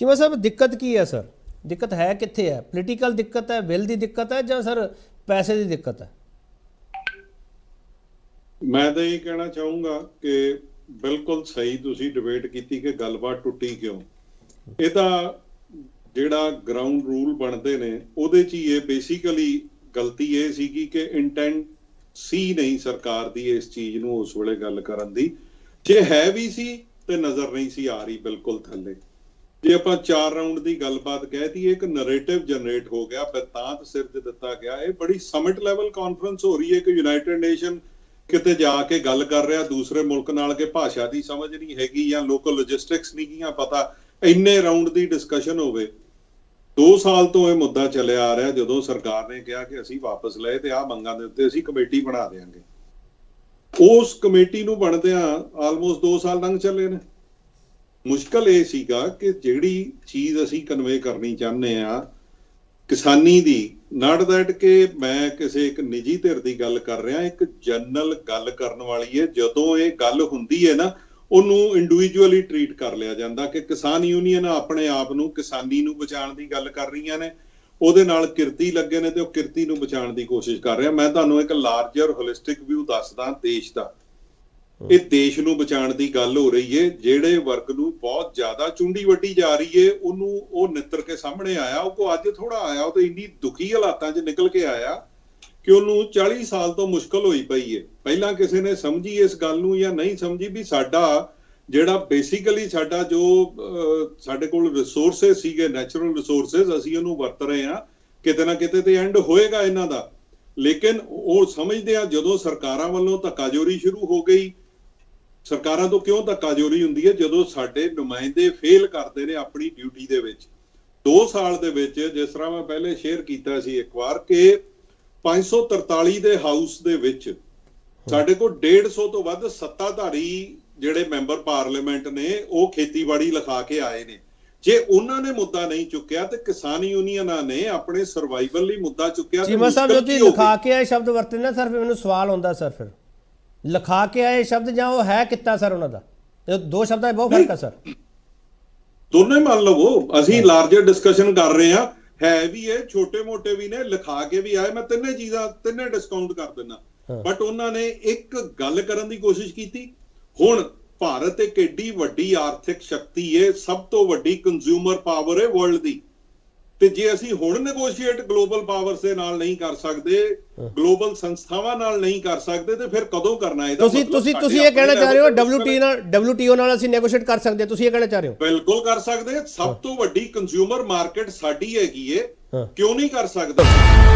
ਚੀਮਾ ਸਾਹਿਬ, ਦਿੱਕਤ ਕੀ ਹੈ ਸਰ? ਦਿੱਕਤ ਹੈ ਕਿੱਥੇ ਹੈ? ਪੋਲੀਟੀਕਲ ਦਿੱਕਤ ਹੈ ਵਿਲ ਦੀ ਦਿੱਕਤ ਹੈ ਜਾਂ ਸਰ ਪੈਸੇ ਦੀ ਦਿੱਕਤ ਹੈ? ਮੈਂ ਤਾਂ ਇਹ ਕਹਿਣਾ ਚਾਹੂੰਗਾ ਕਿ ਬਿਲਕੁਲ ਸਹੀ ਤੁਸੀਂ ਡਿਬੇਟ ਕੀਤੀ ਕਿ ਗੱਲਬਾਤ ਟੁੱਟੀ ਕਿਉਂ। ਇਹ ਤਾਂ ਜਿਹੜਾ ਗਰਾਊਂਡ ਰੂਲ ਬਣਦੇ ਨੇ, ਉਹਦੇ 'ਚ ਹੀ ਇਹ ਬੇਸਿਕਲੀ ਗਲਤੀ ਇਹ ਸੀਗੀ ਕਿ ਇੰਟੈਂਟ ਸੀ ਨਹੀਂ ਸਰਕਾਰ ਦੀ ਇਸ ਚੀਜ਼ ਨੂੰ ਉਸ ਵੇਲੇ ਗੱਲ ਕਰਨ ਦੀ। ਜੇ ਹੈ ਵੀ ਸੀ ਤੇ ਨਜ਼ਰ ਨਹੀਂ ਸੀ ਆ ਰਹੀ ਬਿਲਕੁਲ ਥੱਲੇ। ਜੇ ਆਪਾਂ ਚਾਰ ਰਾਉਂਡ ਦੀ ਗੱਲਬਾਤ ਕਹਿਤੀ ਇੱਕ ਨੈਰੇਟਿਵ ਜਨਰੇਟ ਹੋ ਗਿਆ ਬਿਤਾਂਤ ਸਿਰ ਤੇ ਦਿੱਤਾ ਗਿਆ। ਇਹ ਬੜੀ ਸਮਿਟ ਲੈਵਲ ਕਾਨਫਰੰਸ ਹੋ ਰਹੀ ਹੈ ਕਿ ਯੂਨਾਈਟਿਡ ਨੇਸ਼ਨ ਕਿਤੇ ਜਾ ਕੇ ਗੱਲ ਕਰ ਰਿਹਾ, ਦੂਸਰੇ ਮੁਲਕ ਨਾਲ ਕਿ ਭਾਸ਼ਾ ਦੀ ਸਮਝ ਨਹੀਂ ਹੈਗੀ ਜਾਂ ਲੋਕਲ ਲੌਜਿਸਟਿਕਸ ਨਹੀਂ ਗੀਆਂ ਪਤਾ ਇੰਨੇ ਰਾਉਂਡ ਦੀ ਡਿਸਕਸ਼ਨ ਹੋਵੇ। 2 ਸਾਲ ਤੋਂ ਇਹ ਮੁੱਦਾ ਚੱਲਿਆ ਆ ਰਿਹਾ, ਜਦੋਂ ਸਰਕਾਰ ਨੇ ਕਿਹਾ ਕਿ ਅਸੀਂ ਵਾਪਸ ਲਏ ਤੇ ਆਹ ਮੰਗਾਂ ਦੇ ਉੱਤੇ ਅਸੀਂ ਕਮੇਟੀ ਬਣਾ ਦੇਾਂਗੇ ਉਸ ਕਮੇਟੀ ਨੂੰ ਬਣਦਿਆਂ ਆਲਮੋਸਟ 2 ਸਾਲ ਲੰਘ ਚੱਲੇ ਨੇ। ਮੁਸ਼ਕਲ ਇਹ ਸੀਗਾ ਕਿ ਜਿਹੜੀ ਚੀਜ਼ ਅਸੀਂ ਕਨਵੇ ਕਰਨੀ ਚਾਹੁੰਦੇ ਆ ਕਿਸਾਨੀ ਦੀ ਨਾਟ ਦੈਟ ਕਿ ਮੈਂ ਕਿਸੇ ਇੱਕ ਨਿੱਜੀ ਧਿਰ ਦੀ ਗੱਲ ਕਰ ਰਿਹਾ, ਇੱਕ ਜਨਰਲ ਗੱਲ ਕਰਨ ਵਾਲੀ ਹੈ, ਜਦੋਂ ਇਹ ਗੱਲ ਹੁੰਦੀ ਹੈ ਨਾ, ਉਹਨੂੰ ਇੰਡੀਵਿਜੂਅਲੀ ਟਰੀਟ ਕਰ ਲਿਆ ਜਾਂਦਾ ਕਿ ਕਿਸਾਨ ਯੂਨੀਅਨ ਆਪਣੇ ਆਪ ਨੂੰ ਕਿਸਾਨੀ ਨੂੰ ਬਚਾਉਣ ਦੀ ਗੱਲ ਕਰ ਰਹੀਆਂ ਨੇ, ਉਹਦੇ ਨਾਲ ਕਿਰਤੀ ਲੱਗੇ ਨੇ ਤੇ ਉਹ ਕਿਰਤੀ ਨੂੰ ਬਚਾਉਣ ਦੀ ਕੋਸ਼ਿਸ਼ ਕਰ ਰਿਹਾ। ਮੈਂ ਤੁਹਾਨੂੰ ਇੱਕ ਲਾਰਜਰ ਹੋਲਿਸਟਿਕ ਵਿਊ ਦੱਸਦਾ ਦੇਸ਼ ਦਾ। ਇਹ ਦੇਸ਼ ਨੂੰ ਬਚਾਉਣ ਦੀ ਗੱਲ ਹੋ ਰਹੀ ਏ। ਜਿਹੜੇ ਵਰਗ ਨੂੰ ਬਹੁਤ ਜ਼ਿਆਦਾ ਚੁੰਡੀ ਵੱਟੀ ਜਾ ਰਹੀ ਏ, ਉਹਨੂੰ ਉਹ ਨਿੱਤਰ ਕੇ ਸਾਹਮਣੇ ਆਇਆ ਉਹ ਕੋ ਅੱਜ ਥੋੜਾ ਆਇਆ, ਉਹ ਤਾਂ ਇੰਨੀ ਦੁਖੀ ਹਾਲਾਤਾਂ 'ਚ ਨਿਕਲ ਕੇ ਆਇਆ ਕਿ ਉਹਨੂੰ 40 ਸਾਲ ਤੋਂ ਮੁਸ਼ਕਲ ਹੋਈ ਪਈ ਏ। ਪਹਿਲਾਂ ਕਿਸੇ ਨੇ ਸਮਝੀ ਇਸ ਗੱਲ ਨੂੰ ਜਾਂ ਨਹੀਂ ਸਮਝੀ ਵੀ ਸਾਡਾ ਜਿਹੜਾ ਬੇਸਿਕਲੀ ਸਾਡਾ ਜੋ ਸਾਡੇ ਕੋਲ ਰਿਸੋਰਸਸ ਸੀਗੇ ਨੈਚੁਰਲ ਰਿਸੋਰਸਸ ਅਸੀਂ ਉਹਨੂੰ ਵਰਤ ਰਹੇ ਹਾਂ। ਕਿਤੇ ਨਾ ਕਿਤੇ ਤੇ ਐਂਡ ਹੋਏਗਾ ਇਹਨਾਂ ਦਾ। ਲੇਕਿਨ ਉਹ ਸਮਝਦੇ ਆ ਜਦੋਂ ਸਰਕਾਰਾਂ ਵੱਲੋਂ ਧੱਕਾਜੋਰੀ ਸ਼ੁਰੂ ਹੋ ਗਈ ਸਰਕਾਰਾਂ ਤੋਂ ਕਿਉਂ ਧੱਕਾਜੋਰੀ ਹੁੰਦੀ ਹੈ? ਜਦੋਂ ਸਾਡੇ ਨੁਮਾਇੰਦੇ ਫੇਲ ਕਰਦੇ ਨੇ ਆਪਣੀ ਡਿਊਟੀ ਦੇ ਵਿੱਚ। 2 ਸਾਲ ਦੇ ਵਿੱਚ ਜਿਸ ਤਰ੍ਹਾਂ ਮੈਂ ਪਹਿਲੇ ਸ਼ੇਅਰ ਕੀਤਾ ਸੀ ਇੱਕ ਵਾਰ ਕਿ 543 ਦੇ ਹਾਊਸ ਦੇ ਵਿੱਚ ਸਾਡੇ ਕੋਲ 150 ਤੋਂ ਵੱਧ ਸੱਤਾਧਾਰੀ ਜਿਹੜੇ ਮੈਂਬਰ ਪਾਰਲੀਮੈਂਟ ਨੇ ਉਹ ਖੇਤੀਬਾੜੀ ਲਿਖਾ ਕੇ ਆਏ ਨੇ। ਜੇ ਉਹਨਾਂ ਨੇ ਮੁੱਦਾ ਨਹੀਂ ਚੁੱਕਿਆ ਤੇ ਕਿਸਾਨ ਯੂਨੀਅਨਾਂ ਨੇ ਆਪਣੇ ਸਰਵਾਈਵਲ ਲਈ ਮੁੱਦਾ ਚੁੱਕਿਆ ਚੀਮਾ ਸਾਹਿਬ ਜੋ ਤੁਸੀਂ? ਲਿਖਾ ਕੇ ਆਏ ਸ਼ਬਦ ਵਰਤੇ ਨਾ ਸਰ ਫਿਰ ਮੈਨੂੰ ਸਵਾਲ ਹੁੰਦਾ ਸਰ ਫਿਰ। ਲਿਖਾ ਕੇ ਆਏ ਸ਼ਬਦ ਜਾਂ ਉਹ ਹੈ ਕਿੱਤਾ ਸਰ ਉਹਨਾਂ ਦਾ? ਇਹ ਦੋ ਸ਼ਬਦਾਂ 'ਚ ਬਹੁਤ ਫ਼ਰਕ ਹੈ ਸਰ। ਦੋਨੋਂ ਹੀ ਮੰਨ ਲਵੋ। ਅਸੀਂ ਲਾਰਜਰ ਡਿਸਕਸ਼ਨ ਕਰ ਰਹੇ ਆ ਹੈ ਵੀ ਇਹ ਛੋਟੇ ਮੋਟੇ ਵੀ ਨੇ ਲਿਖਾ ਕੇ ਵੀ ਆਏ। ਮੈਂ ਤਿੰਨੇ ਚੀਜ਼ਾਂ ਤਿੰਨੇ ਡਿਸਕਾਊਂਟ ਕਰ ਦਿੰਦਾ। ਹਾਂ। ਬਟ ਉਹਨਾਂ ਨੇ ਇੱਕ ਗੱਲ ਕਰਨ ਦੀ ਕੋਸ਼ਿਸ਼ ਕੀਤੀ। ਹੁਣ ਭਾਰਤ ਇੱਕ ਏਡੀ ਵੱਡੀ ਆਰਥਿਕ ਸ਼ਕਤੀ ਏ ਸਭ ਤੋਂ ਵੱਡੀ ਕੰਜ਼ਿਊਮਰ ਪਾਵਰ ਏ ਵਰਲਡ ਦੀ। ਤੇ ਜੇ ਅਸੀਂ ਹੁਣ ਨੈਗੋਸ਼ੀਏਟ ਗਲੋਬਲ ਪਾਵਰਸ ਦੇ ਨਾਲ ਨਹੀਂ ਕਰ ਸਕਦੇ ਗਲੋਬਲ ਸੰਸਥਾਵਾਂ ਨਾਲ ਨਹੀਂ ਕਰ ਸਕਦੇ ਤੇ ਫਿਰ ਕਦੋਂ ਕਰਨਾ ਇਹਦਾ ਤੁਸੀਂ ਤੁਸੀਂ ਤੁਸੀਂ ਇਹ ਕਹਿਣਾ ਚਾਹ ਰਹੇ ਹੋ WTO ਨਾਲ WTO ਨਾਲ ਅਸੀਂ ਨੈਗੋਸ਼ੀਏਟ ਕਰ ਸਕਦੇ ਤੁਸੀਂ ਇਹ ਕਹਿਣਾ ਚਾਹ ਰਹੇ ਹੋ? ਬਿਲਕੁਲ ਕਰ ਸਕਦੇ। ਸਭ ਤੋਂ ਵੱਡੀ ਕੰਜ਼ਿਊਮਰ ਮਾਰਕੀਟ ਸਾਡੀ ਹੈਗੀ ਏ। ਕਿਉਂ ਨਹੀਂ ਕਰ ਸਕਦਾ?